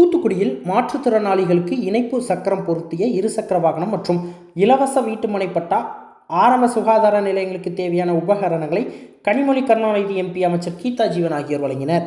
தூத்துக்குடியில் மாற்றுத்திறனாளிகளுக்கு இணைப்பு சக்கரம் பொருத்திய இருசக்கர வாகனம் மற்றும் இலவச வீட்டுமனை பட்டா ஆரம்ப சுகாதார நிலையங்களுக்கு தேவையான உபகரணங்களை கனிமொழி கருணாநிதி எம்பி அமைச்சர் கீதா ஜீவன் ஆகியோர் வழங்கினர்.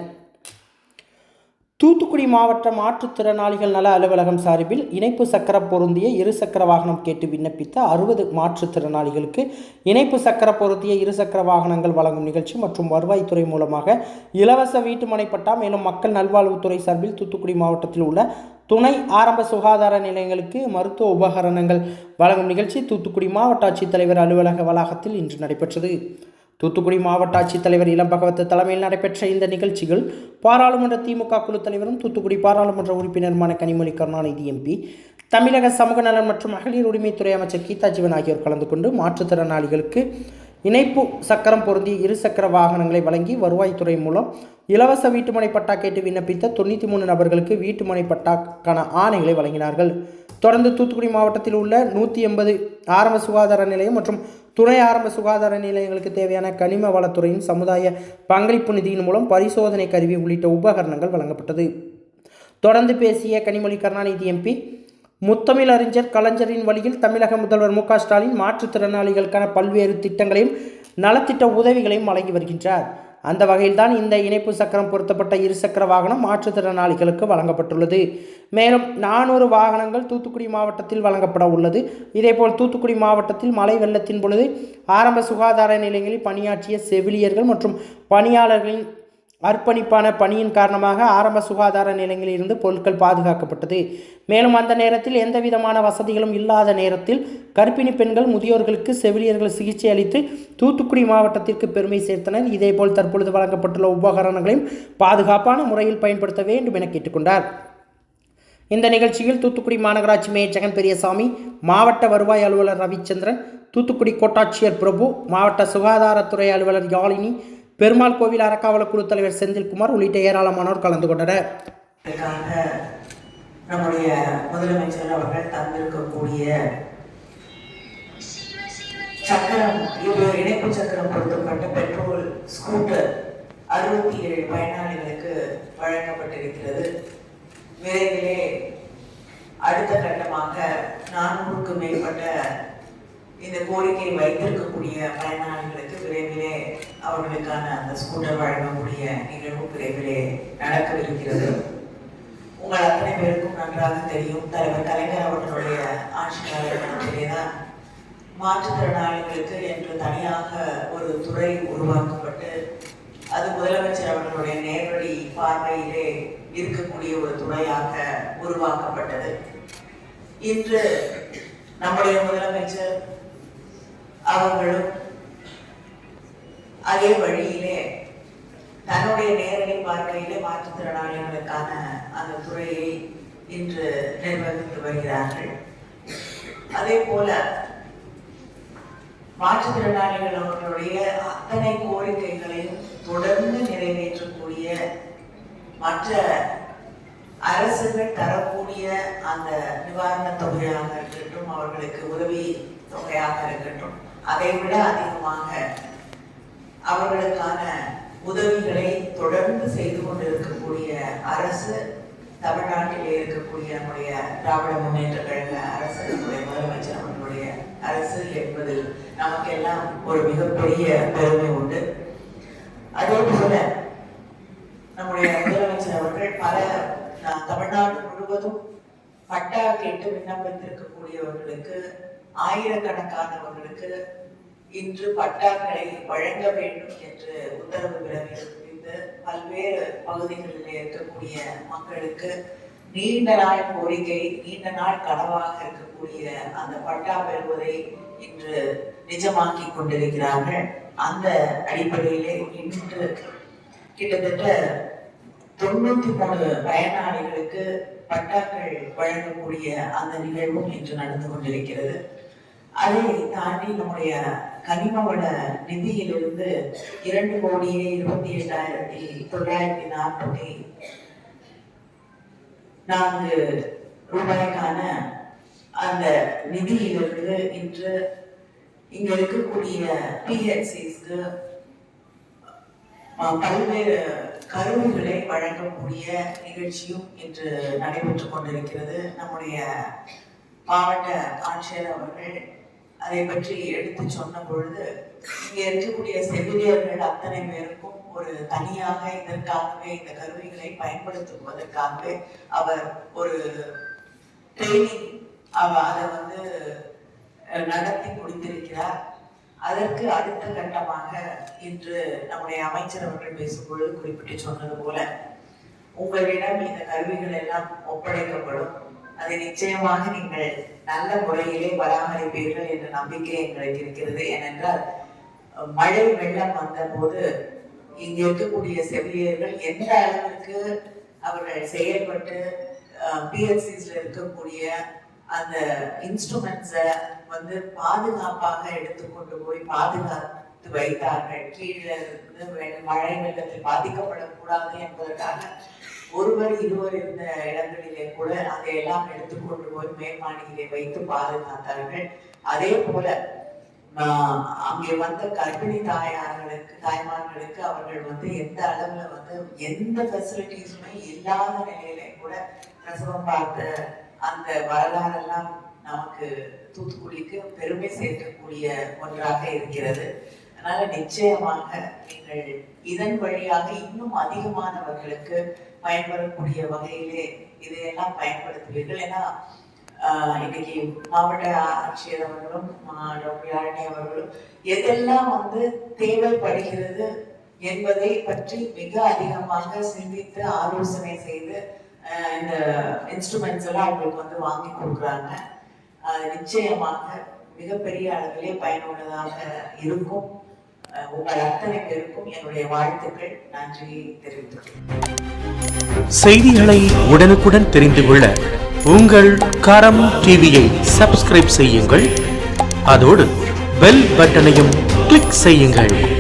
தூத்துக்குடி மாவட்ட மாற்றுத்திறனாளிகள் நல அலுவலகம் சார்பில் இணைப்பு சக்கர பொருந்திய இருசக்கர வாகனம் கேட்டு விண்ணப்பித்த அறுபது மாற்றுத்திறனாளிகளுக்கு இணைப்பு சக்கர பொருத்திய இருசக்கர வாகனங்கள் வழங்கும் நிகழ்ச்சி மற்றும் வருவாய்த்துறை மூலமாக இலவச வீட்டுமனை பட்டா மேலும் மக்கள் நல்வாழ்வுத்துறை சார்பில் தூத்துக்குடி மாவட்டத்தில் உள்ள துணை ஆரம்ப சுகாதார நிலையங்களுக்கு மருத்துவ உபகரணங்கள் வழங்கும் நிகழ்ச்சி தூத்துக்குடி மாவட்ட ஆட்சித்தலைவர் அலுவலக வளாகத்தில் இன்று நடைபெற்றது. தூத்துக்குடி மாவட்ட ஆட்சித்தலைவர் இளம் பகவத் தலைமையில் நடைபெற்ற இந்த நிகழ்ச்சிகள் பாராளுமன்ற திமுக குழு தலைவரும் தூத்துக்குடி பாராளுமன்ற உறுப்பினருமான கனிமொழி கருணாநிதி எம்பி தமிழக சமூக நலன் மற்றும் மகளிர் உரிமைத்துறை அமைச்சர் கீதா ஜீவன் ஆகியோர் கலந்து கொண்டு மாற்றுத்திறனாளிகளுக்கு இணைப்பு சக்கரம் பொருந்தி இருசக்கர வாகனங்களை வழங்கி வருவாய்த்துறை மூலம் இலவச வீட்டுமனை பட்டா கேட்டு விண்ணப்பித்த தொண்ணூற்றி மூணு நபர்களுக்கு வீட்டுமனை பட்டாக்கான ஆணைகளை வழங்கினார்கள். தொடர்ந்து தூத்துக்குடி மாவட்டத்தில் உள்ள நூற்றி எண்பது ஆரம்ப சுகாதார நிலையம் மற்றும் துணை ஆரம்ப சுகாதார நிலையங்களுக்கு தேவையான கனிம வளத்துறையின் சமுதாய பங்களிப்பு நிதியின் மூலம் பரிசோதனை கருவி உள்ளிட்ட உபகரணங்கள் வழங்கப்பட்டது. தொடர்ந்து பேசிய கனிமொழி கருணாநிதி எம்பி முத்தமிழ் அறிஞர் கலைஞரின் வழியில் தமிழக முதல்வர் மு க ஸ்டாலின் மாற்றுத்திறனாளிகளுக்கான பல்வேறு திட்டங்களையும் நலத்திட்ட உதவிகளையும் வழங்கி வருகின்றார். அந்த வகையில்தான் இந்த இணைப்பு சக்கரம் பொருத்தப்பட்ட இருசக்கர வாகனம் மாற்றுத்திறனாளிகளுக்கு வழங்கப்பட்டுள்ளது. மேலும் நானூறு வாகனங்கள் தூத்துக்குடி மாவட்டத்தில் வழங்கப்பட உள்ளது. இதேபோல் தூத்துக்குடி மாவட்டத்தில் மழை வெள்ளத்தின் பொழுது ஆரம்ப சுகாதார நிலையங்களில் பணியாற்றிய செவிலியர்கள் மற்றும் பணியாளர்களின் அர்ப்பணிப்பான பணியின் காரணமாக ஆரம்ப சுகாதார நிலையங்களில் இருந்து பொருட்கள் பாதுகாக்கப்பட்டது. மேலும் அந்த நேரத்தில் எந்த விதமான வசதிகளும் இல்லாத நேரத்தில் கர்ப்பிணி பெண்கள் முதியோர்களுக்கு செவிலியர்கள் சிகிச்சை அளித்து தூத்துக்குடி மாவட்டத்திற்கு பெருமை சேர்த்தனர். இதேபோல் தற்பொழுது வழங்கப்பட்டுள்ள உபகரணங்களையும் பாதுகாப்பான முறையில் பயன்படுத்த வேண்டும் என கேட்டுக்கொண்டார். இந்த நிகழ்ச்சியில் தூத்துக்குடி மாநகராட்சி மேயர் ஜெகன் பெரியசாமி மாவட்ட வருவாய் அலுவலர் ரவிச்சந்திரன் தூத்துக்குடி கோட்டாட்சியர் பிரபு மாவட்ட சுகாதாரத்துறை அலுவலர் யாழினி பெருமாள் கோவில் அறக்காவல குழு தலைவர் செந்தில்குமார் உள்ளிட்ட ஏராளமானோர் கலந்து கொண்டனர். இதற்காக நம்முடைய முதலமைச்சர் அவர்கள் தந்திருக்கக்கூடிய சக்கரம் இது இணைப்பு சக்கரம் பொருத்தப்பட்ட பெட்ரோல் ஸ்கூட்டர் அறுபத்தி ஏழு பயனாளிகளுக்கு வழங்கப்பட்டிருக்கிறது. விரைவிலே அடுத்த கட்டமாக நானூறுக்கும் மேற்பட்ட இந்த கோரிக்கை வைத்திருக்கக்கூடிய பயனாளிகளுக்கு விரைவிலே அவர்களுக்கான அந்த ஸ்கூட்டர் வழங்கக்கூடிய நிகழ்வு விரைவிலே நடக்கவிருக்கிறது. உங்கள் அத்தனை பேருக்கும் நன்றாக தெரியும். தலைவர் கலைஞர் அவர்களுடைய ஆட்சி காலகட்டத்திலே தான் மாற்றுத்திறனாளிகளுக்கு என்று தனியாக ஒரு துறை உருவாக்கப்பட்டு அது முதலமைச்சர் அவர்களுடைய நேரடி பார்வையிலே இருக்கக்கூடிய ஒரு துறையாக உருவாக்கப்பட்டது. இன்று நம்முடைய முதலமைச்சர் அவர்களும் அதே வழியிலே தன்னுடைய நேரடி பார்வையிலே மாற்றுத்திறனாளிகளுக்கான அந்த துறையை இன்று நிர்வகித்து வருகிறார்கள். அதே போல மாற்றுத்திறனாளிகள் அவர்களுடைய அத்தனை கோரிக்கைகளையும் தொடர்ந்து நிறைவேற்றக்கூடிய மற்ற அரசுகள் தரக்கூடிய அந்த நிவாரணத் தொகையாக இருக்கட்டும் அவர்களுக்கு உதவி தொகையாக இருக்கட்டும் அதை விட அதிகமாக அவர்களுக்கான உதவிகளை தொடர்ந்து செய்து கொண்டிருக்கக்கூடிய அரசு தமிழ்நாட்டிலே இருக்கக்கூடிய நம்முடைய திராவிட முன்னேற்ற கழக அரசு நம்முடைய முதலமைச்சர் அவர்களுடைய அரசு என்பதில் நமக்கெல்லாம் ஒரு மிகப்பெரிய பெருமை உண்டு. அதே போல நம்முடைய முதலமைச்சர் அவர்கள் பல தமிழ்நாடு முழுவதும் பட்டா கேட்டு விண்ணப்பித்திருக்கக்கூடியவர்களுக்கு ஆயிரக்கணக்கானவர்களுக்கு இன்று பட்டாக்களை வழங்க வேண்டும் என்று உத்தரவு பிறப்பித்து பல்வேறு பகுதிகளில் இருக்கக்கூடிய மக்களுக்கு நீண்ட நாள் கோரிக்கை நீண்ட நாள் கனவாக இருக்கக்கூடிய அந்த பட்டா பெறுவதை இன்று நிஜமாக்கி கொண்டிருக்கிறார்கள். அந்த அடிப்படையிலே இன்று கிட்டத்தட்ட தொண்ணூத்தி மூணு பயனாளிகளுக்கு பட்டாக்கள் வழங்கக்கூடிய அந்த நிகழ்வும் இன்று நடந்து கொண்டிருக்கிறது. அதை தாண்டி நம்முடைய கனிமவள நிதியிலிருந்து இரண்டு கோடியே இருபத்தி எட்டாயிரத்தி தொள்ளாயிரத்தி நாற்பத்தி நான்கு ரூபாய்க்கான அந்த நிதியிலிருந்து இன்று இங்க இருக்கக்கூடிய பிஹெச்சிஸ்க்கு பல்வேறு கருவிகளை வழங்கக்கூடிய நிகழ்ச்சியும் இன்று நடைபெற்றுக் கொண்டிருக்கிறது. நம்முடைய மாவட்ட ஆட்சியர் அவர்கள் அதை பற்றி எடுத்து சொன்ன பொழுது இங்கே இருக்கக்கூடிய செவிலியர்கள் அத்தனை பேருக்கும் ஒரு தனியாக இதற்காகவே இந்த கருவிகளை பயன்படுத்துவதற்காகவே அவர் ஒரு ட்ரைனிங் அதை வந்து நடத்தி கொடுத்திருக்கிறார். அதற்கு அடுத்த கட்டமாக இன்று நம்முடைய அமைச்சர் அவர்கள் பேசும்பொழுது குறிப்பிட்டு சொன்னது போல உங்களிடம் இந்த கருவிகள் எல்லாம் ஒப்படைக்கப்படும். அதை நிச்சயமாக நீங்கள் நல்ல முறையிலே பராமரிப்பீர்கள் என்ற நம்பிக்கை எங்களுக்கு இருக்கிறது. ஏனென்றால் மழை வெள்ளம் வந்த போது இங்க இருக்கக்கூடிய செவிலியர்கள் எந்த அளவிற்கு அவர்கள் செயல்பட்டு பிஎல்சிஸ்ல இருக்கக்கூடிய அந்த இன்ஸ்ட்ருமெண்ட்ஸை வந்து பாதுகாப்பாக எடுத்துக்கொண்டு போய் பாதுகாத்து வைத்தார்கள். கீழே இருந்து மழை வெள்ளத்தில் பாதிக்கப்படக்கூடாது என்பதற்காக ஒருவர் இருவர் இருந்த இடங்களிலே கூட அதையெல்லாம் எடுத்துக்கொண்டு போய் மேற்பாணியிலே வைத்து பாதுகாத்தார்கள். அதே போல அங்கே வந்த கர்ப்பிணி தாயார்களுக்கு தாய்மார்களுக்கு அவர்கள் வந்து எந்த அளவுல வந்து எந்த ஃபெசிலிட்டிஸுமே இல்லாத நிலையிலே கூட பிரசவம் பார்த்த அந்த வரலாறெல்லாம் நமக்கு தூத்துக்குடிக்கு பெருமை சேர்க்கக்கூடிய ஒன்றாக இருக்கிறது. அதனால நிச்சயமாக நீங்கள் இதன் வழியாக இன்னும் அதிகமானவர்களுக்கு பயன்படக்கூடிய வகையிலே இதையெல்லாம் பயன்படுத்துவீர்கள். ஏன்னா இன்னைக்கு மாவட்ட ஆட்சியர் அவர்களும் யாழினி அவர்களும் எதெல்லாம் வந்து தேவைப்படுகிறது என்பதை பற்றி மிக அதிகமாக சிந்தித்து ஆலோசனை செய்து இந்த இன்ஸ்ட்ருமெண்ட்ஸ் எல்லாம் அவங்களுக்கு வந்து வாங்கி கொடுக்குறாங்க. நிச்சயமாக மிகப்பெரிய அளவிலே பயனுள்ளதாக இருக்கும். உங்கள் அத்தனை பேருக்கும் என்னுடைய வாழ்த்துக்கள். நன்றி தெரிவித்துள்ளேன் செய்திகளை உடனுக்குடன் தெரிந்து கொள்ள உங்கள் கரம் டிவியை சப்ஸ்கிரைப் செய்யுங்கள். அதோடு பெல் பட்டனையும் கிளிக் செய்யுங்கள்.